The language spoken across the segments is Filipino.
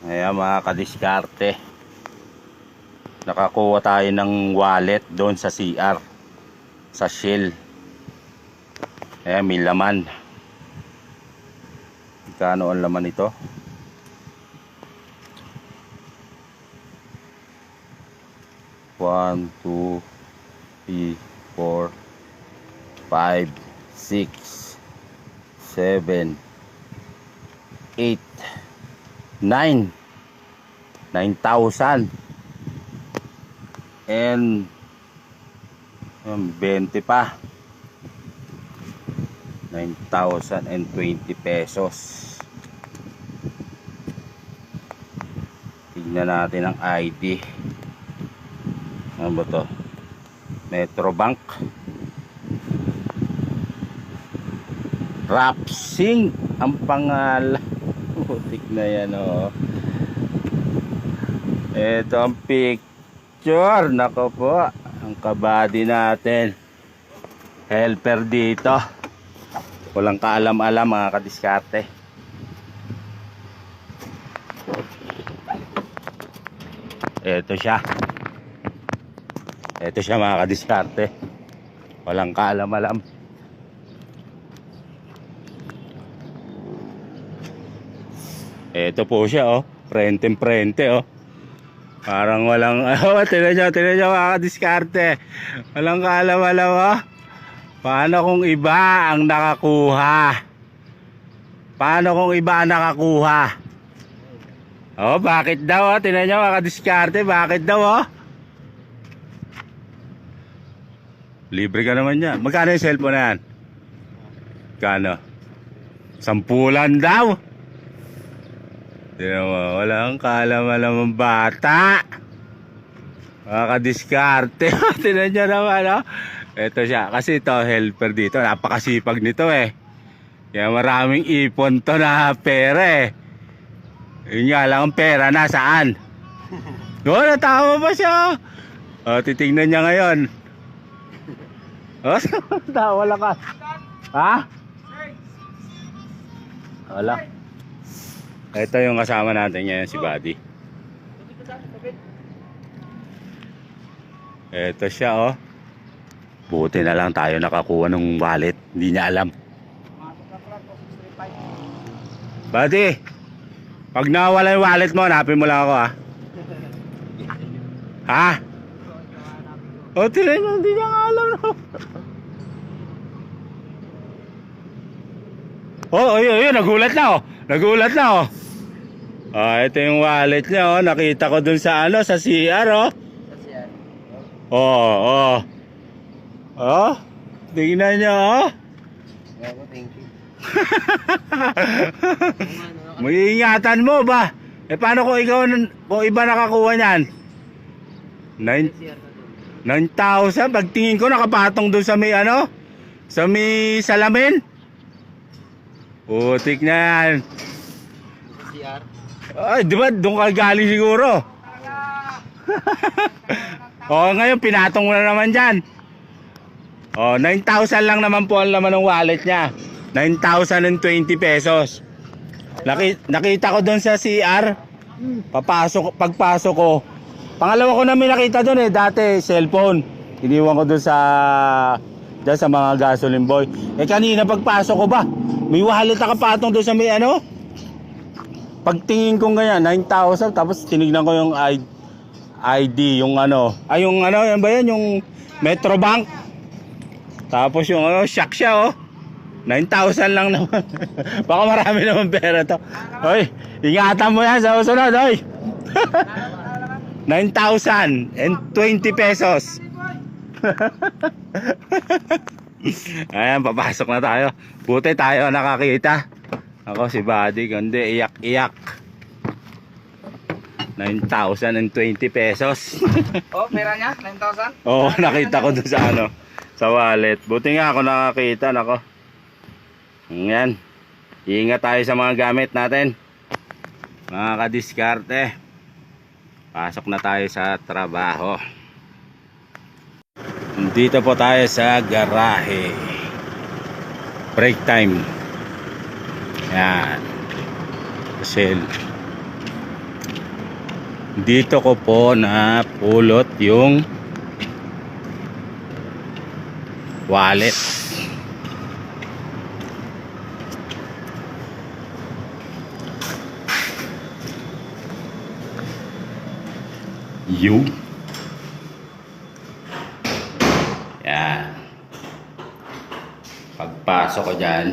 Ayan mga kadiskarte. Nakakuha tayo ng wallet doon sa CR. Sa Shell. Ayan may laman. Kano ang laman ito? One, two, three, four, five, six, seven, eight, nine. Nine thousand. And um, 20 pa. 9,020 pesos. Tignan natin ang ID. Ano ba to? Metrobank. Rapsing ang pangalan. Putik na yan oh. Ito ang picture. Nako po. Ang kabady natin. Helper dito. Walang kaalam-alam mga kadiskarte. Ito siya. Ito siya mga kadiskarte. Walang kaalam-alam. Ito po siya oh. Prente-prente oh. Parang walang, oh, tinan nyo, tinan nyo mga kadiskarte. Walang kaalam-alam oh. Paano kung iba ang nakakuha? Paano kung iba ang nakakuha? Oh, bakit daw? Oh? Tinan nyo mga kadiskarte, bakit daw? Oh? Libre ka naman yan. Magkano yung cellphone na yan? Kano? Sampulan daw. Tinan mo, walang kaalam-alam ang bata. Mga kadiskarte. Tinan nyo naman, oh. Ito siya. Kasi ito, helper dito. Napakasipag nito eh. Kaya maraming ipon to na pera eh. Yun nga lang ang pera nasaan? Oo, natawa pa siya. O, titingnan niya ngayon. O, tawa lang ka. Ha? Wala. Ito yung kasama natin ngayon, si Buddy. Ito siya, oh. Buti na lang tayo nakakuha ng wallet. Hindi niya alam. Buddy, pag nawala yung wallet mo, hanapin mo lang ako, ha? Ha? O, tinan niya, hindi niya alam. Oh, ayun, ayun, nagulat na, oh. Nagulat na, oh. Ah, ito yung wallet niya, oh. Nakita ko dun sa, ano, sa CR, oh. Oh, oh. Oh, tingnan niyo, oh. Thank you. Mag-iingatan mo ba? Eh paano kung ikaw kung iba nakakuha niyan? 9 9,000 pagtingin ko nakapatong doon sa may ano? Sa may salamin? Putik na yan. Ay, di ba doon ka galing siguro? oh, ngayon pinatong mo na naman diyan. Oh, 9,000 lang naman po ang laman ng wallet niya. 9,020 pesos. Naki, nakita ko doon sa CR. Papasok, pagpasok ko. Pangalawa ko na may nakita doon eh, dati cellphone. Iniwan ko doon sa dyan sa mga gasoline boy. Eh kanina pagpasok ko ba, may wallet nakapatong doon sa may ano? Pagtingin ko ganyan, 9,000 tapos tinignan ko yung ID, yung ano, ay yung ano, yan ba yan, yung Metrobank. Tapos yung ano, shock siya oh. 9,000 lang naman. Baka marami naman pera to. Hoy, ingatan mo yan sa susunod, hoy. 9,000 and 20 pesos. Ayan, papasok na tayo. Buti tayo nakakita. Ako si Buddy, kundi iyak-iyak. 9,020 pesos. Oh, pera niya? 9,000? Oo, nakita ko doon sa ano, sa wallet. Buti nga ako nakakita, nako. Yan. Ingat tayo sa mga gamit natin. Mga kadiskarte. Pasok na tayo sa trabaho. Dito po tayo sa garahe. Break time. Yan. Shell. dito ko po na pulot yung wallet. Yung Yan. Pagpasok ko dyan,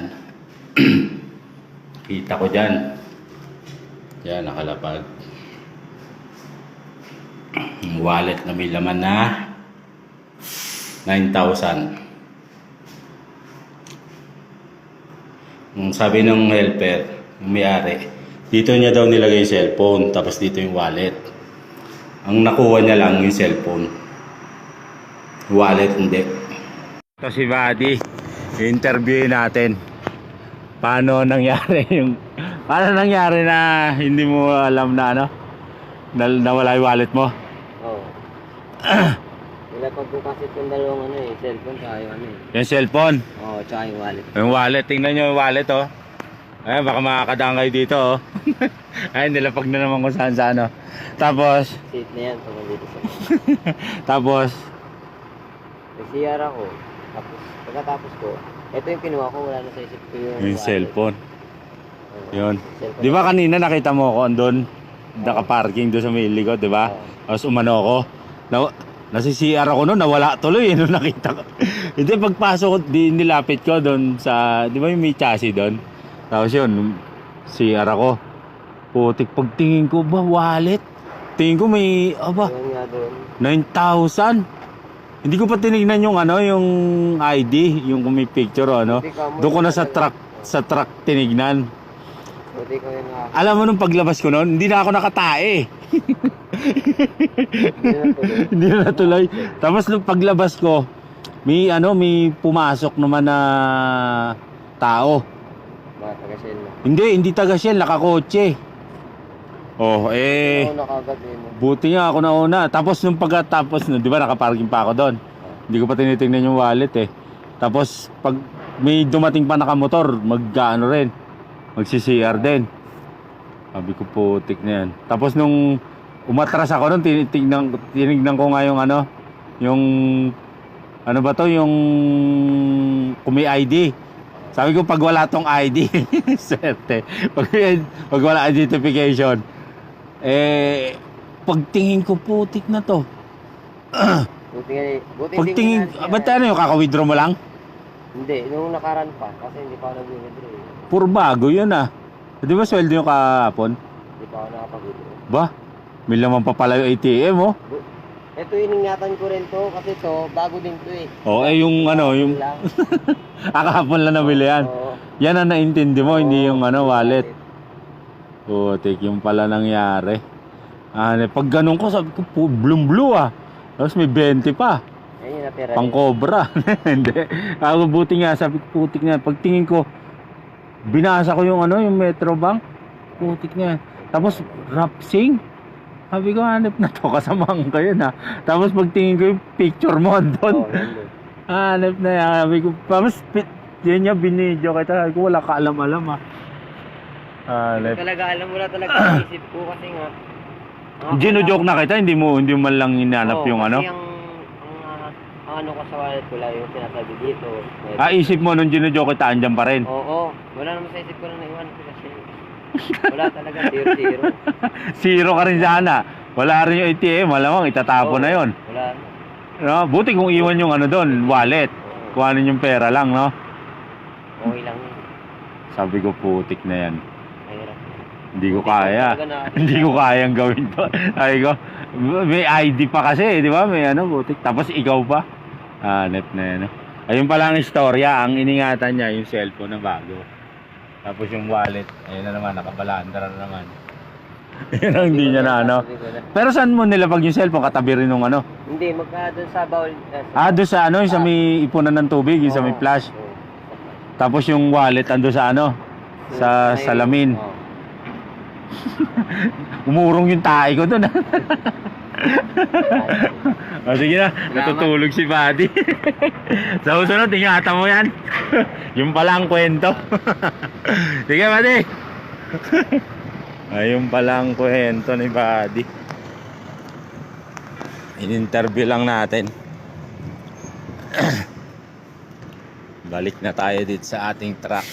kita ko dyan. Yan, nakalapag. Wallet na may laman na 9,000. Ang sabi ng helper, yung may-ari, dito niya daw nilagay yung cellphone, tapos dito yung wallet. Ang nakuha niya lang yung cellphone. Wallet hindi. Ito si Buddy. Interview natin. Paano nangyari yung paano nangyari na hindi mo alam na ano? Na, nawala yung wallet mo? Oo. Nilapag ko kasi itong dalawang ano eh, cellphone tsaka yung ano eh. Yung cellphone. Oo, tsaka yung wallet. Yung wallet, tingnan nyo yung wallet oh. Ayan, baka makakadaan kayo dito oh. Ayun, nilapag na naman kung saan saan oh. Tapos, Seat na yan, pag nandito sa... tapos, Nag-CR ako. Tapos, pagkatapos ko, ito yung kinuha ko, wala na sa isip ko yung yung wallet. cellphone. Oo. Yun. Cellphone. Di ba kanina nakita mo ako andun? Naka-parking doon sa may likod, di ba? Tapos umano ako. Na, nasi CR ako noon, nawala tuloy eh, nung nakita ko. Hindi, pagpasok ko, di nilapit ko doon sa, di ba yung may chassis doon? Tapos yun, CR ako. Putik, pagtingin ko ba, wallet? Tingin ko may, aba, Yun nga doon. 9,000. Hindi ko pa tinignan yung ano, yung ID, yung kung may picture o ano. Doon ko na sa truck, sa truck tinignan. Buti ko yung nga. Alam mo nung paglabas ko noon, hindi na ako nakatae. Hindi na tuloy. hindi na natuloy. Tapos nung paglabas ko, may ano, may pumasok naman na tao. Mga taga-shell na. Hindi, hindi taga Shell, nakakotse. Oh, eh, Oo, nakagad eh. no? buti nga ako nauna. Tapos nung pagkatapos nun, di ba nakaparking pa ako doon. Hindi ko pa tinitingnan yung wallet eh. Tapos pag may dumating pa nakamotor, mag-ano rin. Magsi-CR din. Sabi ko putik na yan. Tapos nung umatras ako nun, tinitignan, tinignan ko nga yung ano, yung ano ba to, yung kung may ID. Sabi ko pag wala tong ID, swerte. Pag, pag wala identification, eh, pagtingin ko putik na to. Buti eh. Buti Pagtingin, na- ba't ano yung kaka-withdraw mo lang? Hindi, nung nakaraan pa. Kasi hindi pa ako nag-withdraw eh. Puro bago yun ah. Di ba sweldo yung kahapon? Hindi pa ako nakapag-withdraw. Ba? May laman pa pala yung ATM oh. Ito iningatan ko rin to kasi to bago din to eh. Oh, eh yung ano, yung Lang. akahapon lang nabili yan. Oo. Yan ang naintindi mo, hindi yung ano, wallet. Putik, yung pala nangyari. Ah, pag ganun ko, sabi ko, pu- blue ah. Tapos may 20 pa. Ayun yung natira. Pang cobra. Hindi. Ako buti nga, sabi ko, putik nga. Pagtingin ko, binasa ko yung ano, yung Metro Bank. Putik nga. Tapos, Rapsing. Sabi ko, hanip na to. Kasamahan ko yun ha. Tapos pagtingin ko yung picture mo Oo, doon. nandun. Hanip na yan. Sabi ko, tapos yun niya binidyo kita. Sabi ko, wala ka alam-alam ha. Hanip. Talaga alam mo na talaga ang isip ko kasi nga. ang- Gino-joke na kita, hindi mo, hindi mo man lang hinanap Oo, yung ano. Ang, ang, ah, ang ano ko sa wallet ko lang yung sinasabi dito. Ah, isip mo nung gino-joke kita, andyan pa rin. Oo, wala naman sa isip ko na naiwan ko kasi. Wala talaga, zero zero. Zero ka rin sana. Wala rin yung ATM, malamang itatapon Oo, na yon. Wala. No? Buti kung iwan yung ano doon, wallet. Oo, Kuhanin yung pera lang, no? okay lang yun. Sabi ko, putik na yan. Hindi ko kaya. Hindi ko kayang gawin to. Sabi ko, may ID pa kasi, di ba? May ano, putik. Tapos ikaw pa. Hanep na yan. Ayun pala ang istorya. Ang iningatan niya, yung cellphone na bago. Tapos yung wallet, ayun na naman, nakabalandra na naman. Yun ang hindi niya na ano. Pero saan mo nilapag yung cellphone? Katabi rin nung ano? Hindi, magka doon sa bowl. eh, Ah, doon sa ano, yung sa may ipunan ng tubig, yung sa may flash. Tapos yung wallet ando sa ano, sa salamin. Umurong yung tae ko doon. o sige na, natutulog si Buddy. sa susunod, ingatan mo yan. yung pala ang kwento. sige, Buddy. Ayun pala ang kwento ni Buddy. In-interview lang natin. Balik na tayo dito sa ating truck.